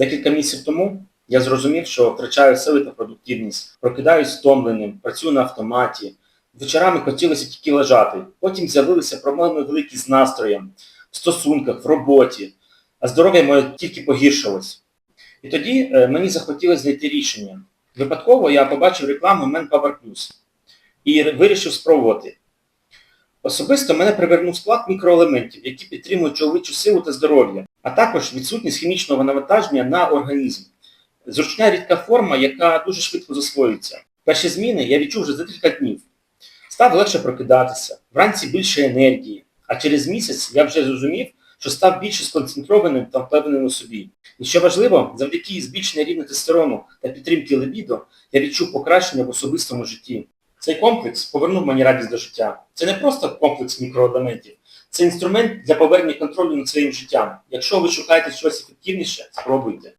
Декілька місяців тому я зрозумів, що втрачаю сили та продуктивність, прокидаюсь втомленим, працюю на автоматі. Вечорами хотілося тільки лежати. Потім з'явилися проблеми великі з настроєм, в стосунках, в роботі, а здоров'я моє тільки погіршилось. І тоді е, мені захотілося знайти рішення. Випадково я побачив рекламу Manpower Plus і вирішив спробувати. Особисто мене привернув склад мікроелементів, які підтримують чоловічу силу та здоров'я, а також відсутність хімічного навантаження на організм. Зручна рідка форма, яка дуже швидко засвоюється. Перші зміни я відчув вже за кілька днів. Став легше прокидатися, вранці більше енергії, а через місяць я вже зрозумів, що став більше сконцентрованим та впевненим у собі. І що важливо, завдяки збільшенню рівня тестостерону та підтримки лебідо я відчув покращення в особистому житті. Цей комплекс повернув мені радість до життя. Це не просто комплекс мікроелементів, це інструмент для повернення контролю над своїм життям. Якщо ви шукаєте щось ефективніше, спробуйте.